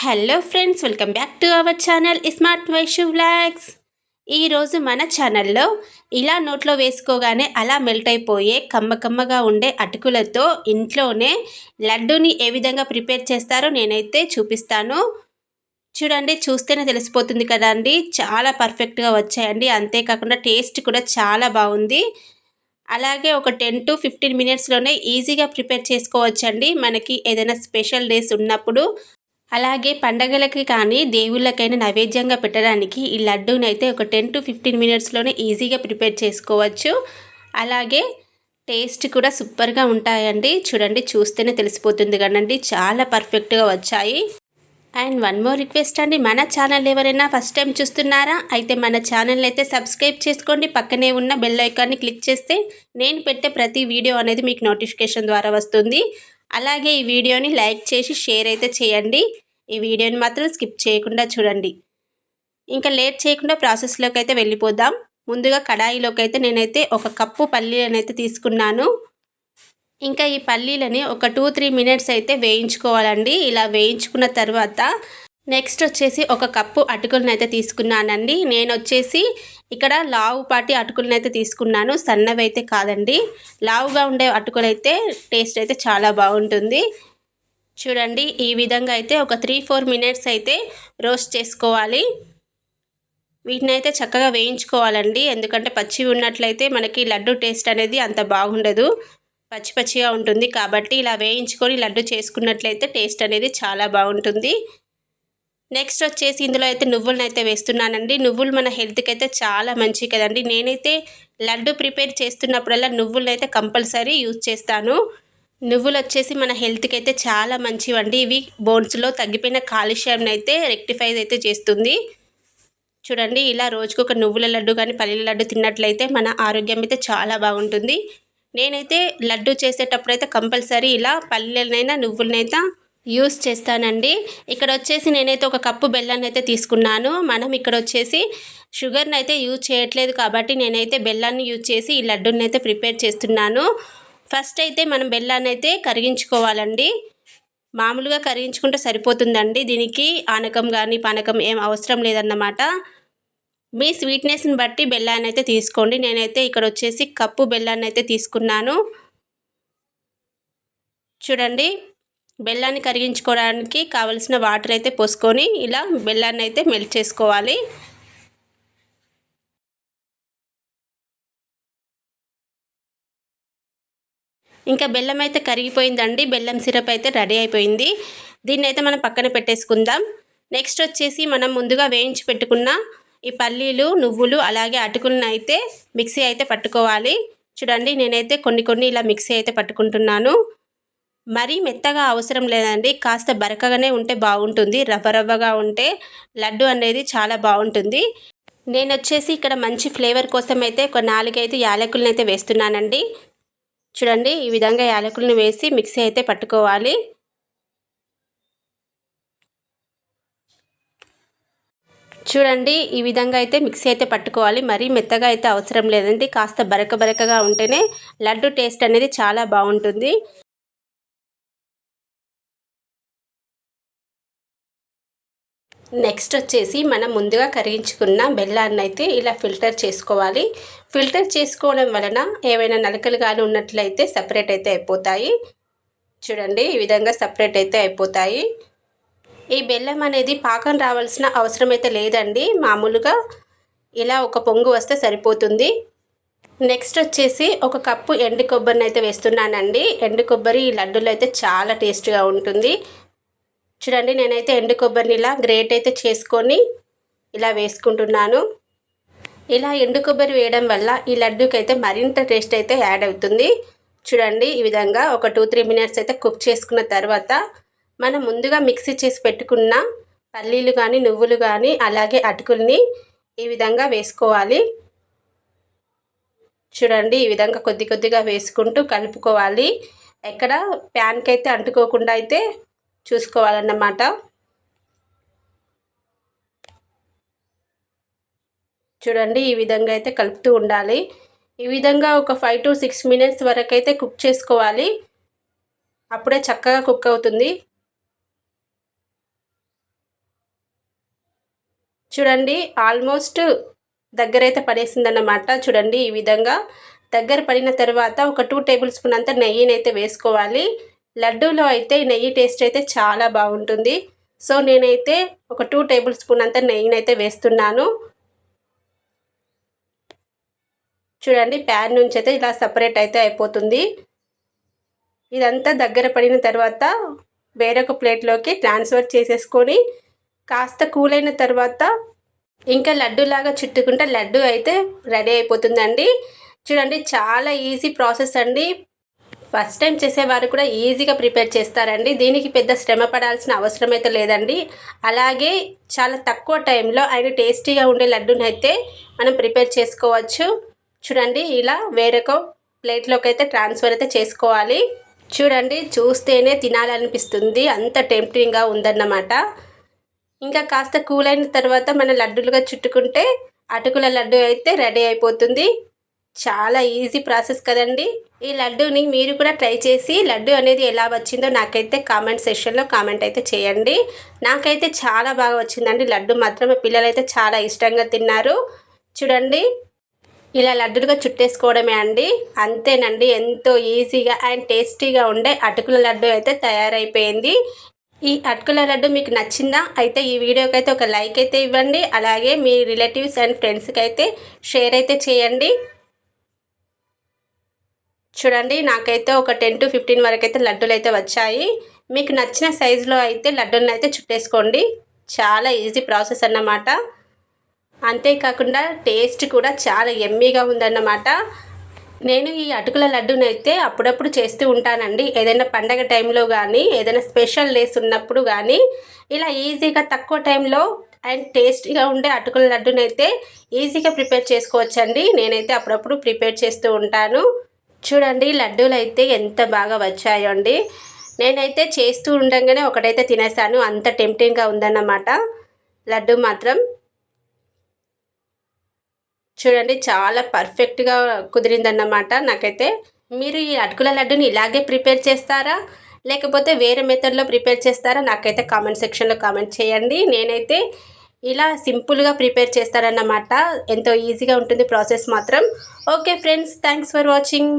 Hello friends welcome back to our channel smart Vaishu vlogs ఈరోజు మన ఛానల్లో ఇలా నోట్లో వేసుకోగానే అలా మెల్ట్ అయిపోయే కమ్మ కమ్మగా ఉండే అటుకులతో ఇంట్లోనే లడ్డూని ఏ విధంగా ప్రిపేర్ చేస్తారో నేనైతే చూపిస్తాను. చూడండి చూస్తేనే తెలిసిపోతుంది కదా అండి. చాలా పర్ఫెక్ట్గా వచ్చాయండి. అంతేకాకుండా టేస్ట్ కూడా చాలా బాగుంది. అలాగే ఒక టెన్ టు ఫిఫ్టీన్ మినిట్స్లోనే ఈజీగా ప్రిపేర్ చేసుకోవచ్చండి. మనకి ఏదైనా స్పెషల్ డేస్ ఉన్నప్పుడు అలాగే పండగలకి కానీ దేవుళ్ళకైనా నైవేద్యంగా పెట్టడానికి ఈ లడ్డూని అయితే ఒక టెన్ టు ఫిఫ్టీన్ మినిట్స్లోనే ఈజీగా ప్రిపేర్ చేసుకోవచ్చు. అలాగే టేస్ట్ కూడా సూపర్గా ఉంటాయండి. చూడండి చూస్తేనే తెలిసిపోతుంది కదండి. చాలా పర్ఫెక్ట్గా వచ్చాయి. అండ్ వన్ మోర్ రిక్వెస్ట్ అండి మన ఛానల్ ఎవరైనా ఫస్ట్ టైం చూస్తున్నారా? అయితే మన ఛానల్ అయితే సబ్స్క్రైబ్ చేసుకోండి. పక్కనే ఉన్న బెల్ ఐకాన్ని క్లిక్ చేస్తే నేను పెట్టే ప్రతి వీడియో అనేది మీకు నోటిఫికేషన్ ద్వారా వస్తుంది. అలాగే ఈ వీడియోని లైక్ చేసి షేర్ అయితే చేయండి. ఈ వీడియోని మాత్రం స్కిప్ చేయకుండా చూడండి. ఇంకా లేట్ చేయకుండా ప్రాసెస్లోకి అయితే వెళ్ళిపోదాం. ముందుగా కడాయిలోకి అయితే నేనైతే ఒక కప్పు పల్లీలనైతే తీసుకున్నాను. ఇంకా ఈ పల్లీలని ఒక టూ త్రీ మినిట్స్ అయితే వేయించుకోవాలండి. ఇలా వేయించుకున్న తర్వాత నెక్స్ట్ వచ్చేసి ఒక కప్పు అటుకులను అయితే తీసుకున్నానండి. నేను వచ్చేసి ఇక్కడ లావుపాటి అటుకులను అయితే తీసుకున్నాను. సన్నవి అయితే కాదండి. లావుగా ఉండే అటుకులు అయితే టేస్ట్ అయితే చాలా బాగుంటుంది. చూడండి ఈ విధంగా అయితే ఒక త్రీ ఫోర్ మినిట్స్ అయితే రోస్ట్ చేసుకోవాలి. వీటిని అయితే చక్కగా వేయించుకోవాలండి. ఎందుకంటే పచ్చి ఉన్నట్లయితే మనకి లడ్డు టేస్ట్ అనేది అంత బాగుండదు. పచ్చి పచ్చిగా ఉంటుంది కాబట్టి ఇలా వేయించుకొని లడ్డు చేసుకున్నట్లయితే టేస్ట్ అనేది చాలా బాగుంటుంది. నెక్స్ట్ వచ్చేసి ఇందులో అయితే నువ్వులను అయితే వేస్తున్నానండి. నువ్వులు మన హెల్త్కి అయితే చాలా మంచి కదండి. నేనైతే లడ్డు ప్రిపేర్ చేస్తున్నప్పుడల్లా నువ్వులను అయితే కంపల్సరీ యూజ్ చేస్తాను. నువ్వులు వచ్చేసి మన హెల్త్కి అయితే చాలా మంచివండి. ఇవి బోన్స్లో తగ్గిపోయిన కాలుష్యాన్ని అయితే రెక్టిఫై అయితే చేస్తుంది. చూడండి ఇలా రోజుకు ఒక నువ్వుల లడ్డు కానీ పల్లెల లడ్డు తిన్నట్లయితే మన ఆరోగ్యం అయితే చాలా బాగుంటుంది. నేనైతే లడ్డు చేసేటప్పుడు అయితే కంపల్సరీ ఇలా పల్లెలనైనా నువ్వులనైతే యూస్ చేస్తానండి. ఇక్కడ వచ్చేసి నేనైతే ఒక కప్పు బెల్లాన్ని అయితే తీసుకున్నాను. మనం ఇక్కడ వచ్చేసి షుగర్ని అయితే యూజ్ చేయట్లేదు కాబట్టి నేనైతే బెల్లాన్ని యూజ్ చేసి ఈ లడ్డూని అయితే ప్రిపేర్ చేస్తున్నాను. ఫస్ట్ అయితే మనం బెల్లాన్ని అయితే కరిగించుకోవాలండి. మామూలుగా కరిగించుకుంటే సరిపోతుందండి. దీనికి ఆనకం కానీ పానకం ఏం అవసరం లేదన్నమాట. మీ స్వీట్నెస్ని బట్టి బెల్లాన్ని అయితే తీసుకోండి. నేనైతే ఇక్కడ వచ్చేసి కప్పు బెల్లాన్ని అయితే తీసుకున్నాను. చూడండి. బెల్లాన్ని కరిగించుకోవడానికి కావలసిన వాటర్ అయితే పోసుకొని ఇలా బెల్లాన్ని అయితే మెల్ట్ చేసుకోవాలి. ఇంకా బెల్లం అయితే కరిగిపోయిందండి. బెల్లం సిరప్ అయితే రెడీ అయిపోయింది. దీన్ని అయితే మనం పక్కన పెట్టేసుకుందాం. నెక్స్ట్ వచ్చేసి మనం ముందుగా వేయించి పెట్టుకున్న ఈ పల్లీలు నువ్వులు అలాగే అటుకులను అయితే మిక్సీ అయితే పట్టుకోవాలి. చూడండి నేనైతే కొన్ని కొన్ని ఇలా మిక్సీ అయితే పట్టుకుంటున్నాను. మరీ మెత్తగా అవసరం లేదండి. కాస్త బరకగానే ఉంటే బాగుంటుంది. రవ్వ రవ్వగా ఉంటే లడ్డు అనేది చాలా బాగుంటుంది. నేను వచ్చేసి ఇక్కడ మంచి ఫ్లేవర్ కోసం అయితే ఒక నాలుగైదు యాలకులను అయితే వేస్తున్నానండి. చూడండి ఈ విధంగా యాలకులను వేసి మిక్సీ అయితే పట్టుకోవాలి. చూడండి ఈ విధంగా అయితే మిక్సీ అయితే పట్టుకోవాలి. మరీ మెత్తగా అయితే అవసరం లేదండి. కాస్త బరక బరకగా ఉంటేనే లడ్డు టేస్ట్ అనేది చాలా బాగుంటుంది. నెక్స్ట్ వచ్చేసి మనం ముందుగా కరిగించుకున్న బెల్లాన్ని అయితే ఇలా ఫిల్టర్ చేసుకోవాలి. ఫిల్టర్ చేసుకోవడం వలన ఏవైనా నలకలు కానీ ఉన్నట్లయితే సపరేట్ అయితే అయిపోతాయి. చూడండి ఈ విధంగా సపరేట్ అయితే అయిపోతాయి. ఈ బెల్లం అనేది పాకం రావాల్సిన అవసరం అయితే లేదండి. మామూలుగా ఇలా ఒక పొంగు వస్తే సరిపోతుంది. నెక్స్ట్ వచ్చేసి ఒక కప్పు ఎండు కొబ్బరిని అయితే వేస్తున్నానండి. ఎండు కొబ్బరి ఈ లడ్డూలు అయితే చాలా టేస్ట్గా ఉంటుంది. చూడండి నేనైతే ఎండు కొబ్బరిని ఇలా గ్రేట్ అయితే చేసుకొని ఇలా వేసుకుంటున్నాను. ఇలా ఎండు కొబ్బరి వేయడం వల్ల ఈ లడ్డూకి అయితే మరింత టేస్ట్ అయితే యాడ్ అవుతుంది. చూడండి ఈ విధంగా ఒక టూ త్రీ మినిట్స్ అయితే కుక్ చేసుకున్న తర్వాత మనం ముందుగా మిక్సీ చేసి పెట్టుకున్న పల్లీలు కానీ నువ్వులు కానీ అలాగే అటుకుల్ని ఈ విధంగా వేసుకోవాలి. చూడండి ఈ విధంగా కొద్ది కొద్దిగా వేసుకుంటూ కలుపుకోవాలి. ఎక్కడ ప్యాన్కి అయితే అంటుకోకుండా అయితే చూసుకోవాలన్నమాట. చూడండి ఈ విధంగా అయితే కలుపుతూ ఉండాలి. ఈ విధంగా ఒక ఫైవ్ టు సిక్స్ మినిట్స్ వరకు అయితే కుక్ చేసుకోవాలి. అప్పుడే చక్కగా కుక్ అవుతుంది. చూడండి ఆల్మోస్ట్ దగ్గర అయితే పడేసిందన్నమాట. చూడండి ఈ విధంగా దగ్గర పడిన తర్వాత ఒక టూ టేబుల్ స్పూన్ అంతా నెయ్యిని అయితే వేసుకోవాలి. లడ్డూలో అయితే నెయ్యి టేస్ట్ అయితే చాలా బాగుంటుంది. సో నేనైతే ఒక టూ టేబుల్ స్పూన్ అంత నెయ్యిని అయితే వేస్తున్నాను. చూడండి ప్యాన్ నుంచి అయితే ఇలా సపరేట్ అయితే అయిపోతుంది. ఇదంతా దగ్గర పడిన తర్వాత వేరొక ప్లేట్లోకి ట్రాన్స్ఫర్ చేసేసుకొని కాస్త కూల్ అయిన తర్వాత ఇంకా లడ్డూలాగా చుట్టుకుంటే లడ్డు అయితే రెడీ అయిపోతుందండి. చూడండి చాలా ఈజీ ప్రాసెస్ అండి. ఫస్ట్ టైం చేసేవారు కూడా ఈజీగా ప్రిపేర్ చేస్తారండి. దీనికి పెద్ద శ్రమ పడాల్సిన అవసరం అయితే లేదండి. అలాగే చాలా తక్కువ టైంలో ఆయన టేస్టీగా ఉండే లడ్డూని అయితే మనం ప్రిపేర్ చేసుకోవచ్చు. చూడండి ఇలా వేరొక ప్లేట్లోకి అయితే ట్రాన్స్ఫర్ అయితే చేసుకోవాలి. చూడండి చూస్తేనే తినాలనిపిస్తుంది. అంత టెంప్టింగ్గా ఉందన్నమాట. ఇంకా కాస్త కూల్ అయిన తర్వాత మన లడ్డూలుగా చుట్టుకుంటే అటుకుల లడ్డు అయితే రెడీ అయిపోతుంది. చాలా ఈజీ ప్రాసెస్ కదండి. ఈ లడ్డూని మీరు కూడా ట్రై చేసి లడ్డు అనేది ఎలా వచ్చిందో నాకైతే కామెంట్ సెషన్లో కామెంట్ అయితే చేయండి. నాకైతే చాలా బాగా వచ్చిందండి లడ్డు మాత్రం. పిల్లలైతే చాలా ఇష్టంగా తిన్నారు. చూడండి ఇలా లడ్డులుగా చుట్టేసుకోవడమే అండి. అంతేనండి ఎంతో ఈజీగా అండ్ టేస్టీగా ఉండే అటుకుల లడ్డు అయితే తయారైపోయింది. ఈ అటుకుల లడ్డు మీకు నచ్చిందా? అయితే ఈ వీడియోకి అయితే ఒక లైక్ అయితే ఇవ్వండి. అలాగే మీ రిలేటివ్స్ అండ్ ఫ్రెండ్స్కి అయితే షేర్ అయితే చేయండి. చూడండి నాకైతే ఒక టెన్ టు ఫిఫ్టీన్ వరకు అయితే లడ్డూలు అయితే వచ్చాయి. మీకు నచ్చిన సైజులో అయితే లడ్డూలను అయితే చుట్టేసుకోండి. చాలా ఈజీ ప్రాసెస్ అన్నమాట. అంతేకాకుండా టేస్ట్ కూడా చాలా ఎమ్మీగా ఉందన్నమాట. నేను ఈ అటుకుల లడ్డూని అయితే అప్పుడప్పుడు చేస్తూ ఉంటానండి. ఏదైనా పండగ టైంలో కానీ ఏదైనా స్పెషల్ డేస్ ఉన్నప్పుడు కానీ ఇలా ఈజీగా తక్కువ టైంలో అండ్ టేస్టీగా ఉండే అటుకుల లడ్డూని అయితే ఈజీగా ప్రిపేర్ చేసుకోవచ్చండి. నేనైతే అప్పుడప్పుడు ప్రిపేర్ చేస్తూ ఉంటాను. చూడండి లడ్డూలు అయితే ఎంత బాగా వచ్చాయో అండి నేనైతే చేస్తూ ఉండగానే ఒకటైతే తినేసాను. అంత టెంప్టింగ్గా ఉందన్నమాట. లడ్డు మాత్రం. చూడండి చాలా పర్ఫెక్ట్గా కుదిరిందన్నమాట నాకైతే. మీరు ఈ అటుకుల లడ్డుని ఇలాగే ప్రిపేర్ చేస్తారా? లేకపోతే వేరే మెథడ్లో ప్రిపేర్ చేస్తారా? నాకైతే కామెంట్ సెక్షన్లో కామెంట్ చేయండి. నేనైతే ఇలా సింపుల్గా ప్రిపేర్ చేస్తారన్నమాట ఎంతో ఈజీగా ఉంటుంది ప్రాసెస్ మాత్రం. Okay friends thanks for watching.